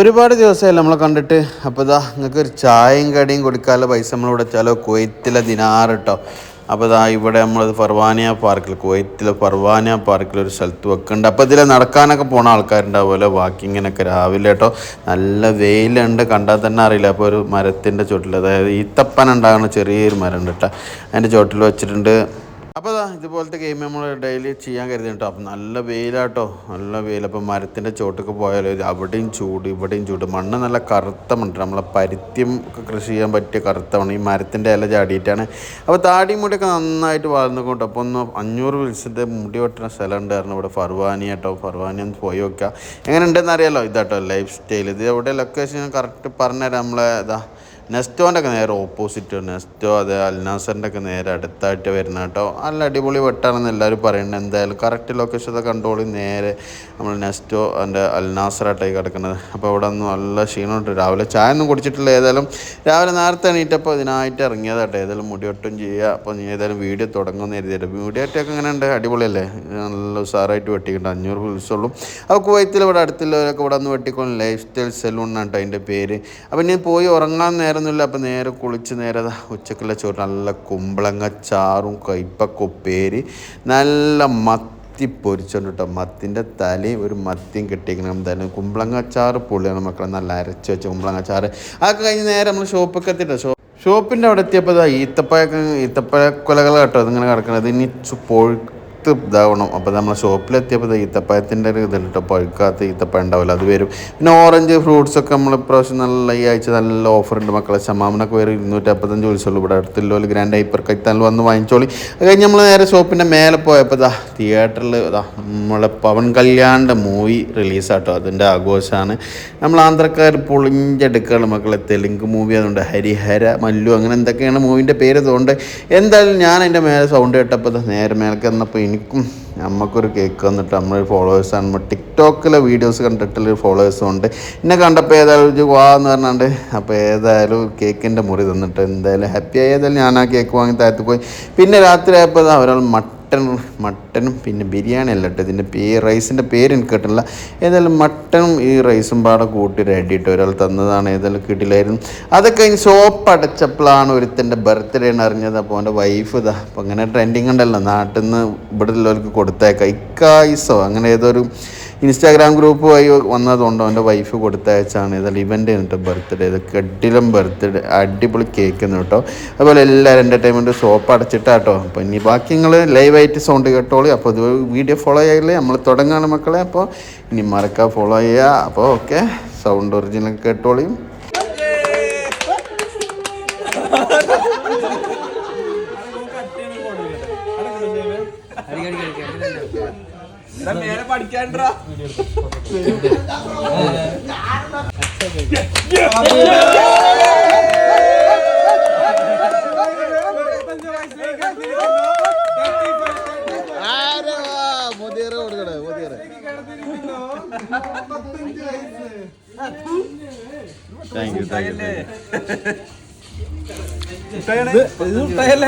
ഒരുപാട് ദിവസമായി നമ്മളെ കണ്ടിട്ട് അപ്പോൾ ഇതാ നിങ്ങൾക്ക് ഒരു ചായയും കടിയും കൊടുക്കാനുള്ള പൈസ നമ്മളിവിടെ വെച്ചാലോ? കുവൈത്തിലെ ദിനാറ് കേട്ടോ അപ്പോൾ ഇതാ ഇവിടെ നമ്മൾ ഫർവാനിയ പാർക്കിൽ കുവൈത്തിലെ ഫർവാനിയ പാർക്കിൽ ഒരു സ്ഥലത്ത് വെക്കുന്നുണ്ട്. അപ്പോൾ ഇതിൽ നടക്കാനൊക്കെ പോണ ആൾക്കാരുണ്ടാവുമല്ലോ? വാക്കിങ്ങിനൊക്കെ രാവിലെ കേട്ടോ നല്ല വെയിലുണ്ട് കണ്ടാൽ തന്നെ അറിയില്ല. അപ്പോൾ ഒരു മരത്തിന്റെ ചുവട്ടിൽ അതായത് ഈത്തപ്പന ഉണ്ടാകുന്ന ചെറിയൊരു മരം ഉണ്ട് കേട്ടോ അതിന്റെ ചുവട്ടിൽ വെച്ചിട്ടുണ്ട് അപ്പോൾ അതാ ഇതുപോലത്തെ ഗെയിം നമ്മൾ ഡെയിലി ചെയ്യാൻ കരുതി കേട്ടോ അപ്പം നല്ല വെയിലാട്ടോ. നല്ല വെയിൽ അപ്പോൾ മരത്തിന്റെ ചോട്ടൊക്കെ പോയാൽ അവിടെയും ചൂട് ഇവിടെയും ചൂട്. മണ്ണ് നല്ല കറുത്ത മണ്ണ് നമ്മളെ ഒക്കെ കൃഷി ചെയ്യാൻ പറ്റിയ കറുത്ത മണ്ണ് ഈ മരത്തിന്റെ ഇല ചാടിയിട്ടാണ്. അപ്പോൾ താടി മുടിയൊക്കെ നന്നായിട്ട് വളർന്നുകൊണ്ട് അപ്പോൾ ഒന്ന് അഞ്ഞൂറ് വിൽസിന്റെ മുടി വെട്ടുന്ന സ്ഥലം ഉണ്ടായിരുന്നു ഇവിടെ. ഫർവാനി കേട്ടോ ഫർവാനി ഒന്ന് പോയി നോക്കുക എങ്ങനെ ഉണ്ടെന്ന് അറിയാലോ? ഇതാട്ടോ ലൈഫ് സ്റ്റൈൽ ഇത് എവിടെ ലൊക്കേഷൻ കറക്റ്റ് പറഞ്ഞുതരാം. നമ്മളെ ഇതാ നെസ്റ്റോന്റെ ഒക്കെ നേരെ ഓപ്പോസിറ്റ് നെസ്റ്റോ അത് അൽനാസറിന്റെ ഒക്കെ നേരെ അടുത്തായിട്ട് വരുന്ന കേട്ടോ. നല്ല അടിപൊളി വെട്ടാണെന്ന് എല്ലാവരും പറയുന്നുണ്ട്. എന്തായാലും കറക്റ്റ് ലൊക്കേഷൻ കണ്ടോളി നേരെ നമ്മൾ നെസ്റ്റോ അതിന്റെ അൽനാസറായിട്ടായി കിടക്കുന്നത്. അപ്പോൾ അവിടെ ഒന്നും നല്ല ക്ഷീണമുണ്ട്. രാവിലെ ചായ ഒന്നും കുടിച്ചിട്ടില്ല. ഏതായാലും രാവിലെ നേരത്തെ എണീറ്റപ്പോൾ ഇതിനായിട്ട് ഇറങ്ങിയതാട്ടെ. ഏതായാലും മുടിയൊട്ടും ചെയ്യുക. അപ്പോൾ നീ ഏതായാലും വീഡിയോ തുടങ്ങുമെന്ന് എഴുതിയിട്ട് വീഡിയോ ഒക്കെ അങ്ങനെ ഉണ്ട് അടിപൊളിയല്ലേ? നല്ല ഉസാറായിട്ട് വെട്ടിക്കിട്ടുണ്ട് അഞ്ഞൂറ് ദിവസമുള്ളൂ അപ്പോൾ കുവൈത്തിൽ ഇവിടെ അടുത്തുള്ളവരൊക്കെ ഇവിടെ ഒന്ന് വെട്ടിക്കോളും. ലൈഫ് സ്റ്റൈൽ സെലൂൺ കേട്ടോ അതിന്റെ പേര്. അപ്പോൾ ഇനി പോയി ഉറങ്ങാൻ നേരമൊന്നുമില്ല അപ്പോൾ നേരെ കുളിച്ച് നേരെ ഉച്ചക്കുള്ള ചോറ്. നല്ല കുമ്പളങ്ങ ചാറും കയ്പക്ക ഉപ്പേരി. നല്ല മത്തി പൊരിച്ചോണ്ട് കേട്ടോ മത്തിന്റെ തലയും ഒരു മത്തിയും കിട്ടിയിരിക്കണം തന്നെ കുമ്പളങ്ങ ചാറ് പൊള്ളിയാണ് മക്കളെ. നല്ല അരച്ച് വെച്ച കുമ്പളങ്ങ ചാറ്. അതൊക്കെ കഴിഞ്ഞ് നേരെ നമ്മൾ ഷോപ്പൊക്കെ എത്തിയിട്ടോ ഷോ ഷോപ്പിന്റെ അവിടെ എത്തിയപ്പോൾ ഈത്തപ്പഴ കൊലകൾ കേട്ടോ ഇതിങ്ങനെ കിടക്കണത്. ഇനി ചു- പൊഴുത്ത് ഇതാവണം. അപ്പോൾ നമ്മൾ ഷോപ്പിലെത്തിയപ്പോൾ ഈത്തപ്പഴത്തിന്റെ ഒരു ഇതിൽ കേട്ടോ പഴുക്കാത്ത ഈത്തപ്പഴം ഉണ്ടാവില്ല അത് വരും. പിന്നെ ഓറഞ്ച് ഫ്രൂട്ട്സ് ഒക്കെ നമ്മൾ ഇപ്രാവശ്യം നല്ല ഈ ആഴ്ച നല്ല ഓഫർ ഉണ്ട് മക്കളെ. ശമാമനൊക്കെ വരും ഇരുന്നൂറ്റി അപ്പത്തഞ്ച് വിളിച്ചുള്ളൂ. ഇവിടെ അടുത്തുള്ള ഗ്രാൻഡ് ഹൈപ്പർ കൈത്താൽ വന്ന് വാങ്ങിച്ചോളി. അത് കഴിഞ്ഞ് നമ്മൾ നേരെ ഷോപ്പിന്റെ മേലെ പോയപ്പോൾ ഇതാ തിയേറ്ററിൽ ഇതാ നമ്മളെ പവൻ കല്യാണിന്റെ മൂവി റിലീസാട്ടോ അതിന്റെ ആഘോഷമാണ് നമ്മൾ ആന്ധ്രക്കാർ പൊളിഞ്ചെടുക്കുകയാണ് മക്കളെ. തെലുങ്ക് മൂവി അതുകൊണ്ട് ഹരിഹര മല്ലു അങ്ങനെ എന്തൊക്കെയാണ് മൂവിന്റെ പേര് അതുകൊണ്ട് എന്തായാലും ഞാൻ അതിന്റെ മേലെ സൗണ്ട് കേട്ടപ്പോൾ നേരെ മേലേക്ക് വന്നപ്പോൾ എനിക്കും നമുക്കൊരു കേക്ക് വന്നിട്ട് നമ്മളൊരു ഫോളോവേഴ്സാണ് നമ്മൾ ടിക്ടോക്കിലെ വീഡിയോസ് കണ്ടിട്ടുള്ള ഫോളോവേഴ്സും ഉണ്ട്. എന്നെ കണ്ടപ്പോൾ ഏതായാലും ഒരു വാ എന്ന് പറഞ്ഞാണ്ട് അപ്പോൾ ഏതായാലും കേക്കിന്റെ മുറി തന്നിട്ട് എന്തായാലും ഹാപ്പി ആയതായാലും ഞാൻ ആ കേക്ക് വാങ്ങി താഴത്ത് പോയി. പിന്നെ രാത്രി ആയപ്പോൾ അവരാൾ ഒരാൾ മട്ടൺ മട്ടനും പിന്നെ ബിരിയാണി അല്ല കേട്ടോ. ഇതിന്റെ പേ റൈസിന്റെ പേര് എനിക്ക് കിട്ടുന്നില്ല ഏതായാലും മട്ടനും ഈ റൈസും പാടെ കൂട്ടി റെഡി ഇട്ട് ഒരാൾ തന്നതാണ്. ഏതായാലും കിട്ടില്ലായിരുന്നു. അതൊക്കെ കഴിഞ്ഞ് ഷോപ്പ് അടച്ചപ്പോഴാണ് ഒരുത്തന്റെ ബർത്ത്ഡേ ആണ് അറിഞ്ഞത്. അപ്പോൾ അവന്റെ വൈഫ് ഇതാ. അപ്പോൾ അങ്ങനെ ട്രെൻഡിങ് ഉണ്ടല്ലോ. നാട്ടിൽ നിന്ന് ഇവിടെ ഉള്ളവർക്ക് കൊടുത്തേക്കാം ഇക്കായിസോ അങ്ങനെ ഏതൊരു ഇൻസ്റ്റാഗ്രാം ഗ്രൂപ്പ് വഴി വന്നതുകൊണ്ട് അവന്റെ വൈഫ് കൊടുത്തയച്ചാണ്. ഇതെല്ലാം ഇവന്റെ ചെയ്യുന്നുണ്ട് ബർത്ത്ഡേ ഇത് കെട്ടിലും ബർത്ത്ഡേ അടിപൊളി കേക്ക് കേട്ടോ അതുപോലെ എല്ലാവരും എന്റർടൈൻമെന്റ് ഷോപ്പ് അടച്ചിട്ടാട്ടോ അപ്പോൾ ഇനി ബാക്കി നിങ്ങൾ ലൈവായിട്ട് സൗണ്ട് കേട്ടോളി. അപ്പോൾ ഇത് വീഡിയോ ഫോളോ ചെയ്യില്ലേ നമ്മൾ തുടങ്ങുകയാണ് മക്കളെ. അപ്പോൾ ഇനി മറക്കാ ഫോളോ ചെയ്യുക. അപ്പോൾ ഓക്കെ സൗണ്ട് ഒറിജിനൽ കേട്ടോളിയും പഠിക്കാണ്ടാ. താങ്ക് യു താങ്ക് യു ഇത് ഒന്നല്ല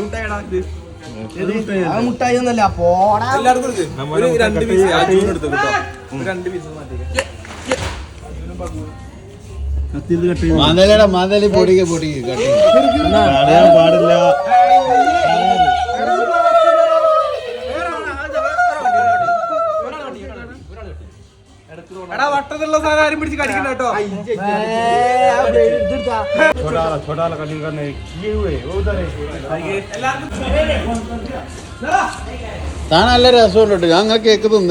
ഇത് രണ്ട് പീസ് എടുത്തു ഒരു രണ്ട് പീസ് മാതലയുടെ മാതലി പൊടിക്ക് പൊടിക്ക് കട്ടി പാടില്ല. എടാ വട്ടത്തുള്ള സാധനം ആരും പിടിച്ച് കടിക്കണ്ട കേട്ടോ. താൻ നല്ല രസമുണ്ട് ഞാൻ കേക്ക് തിന്നു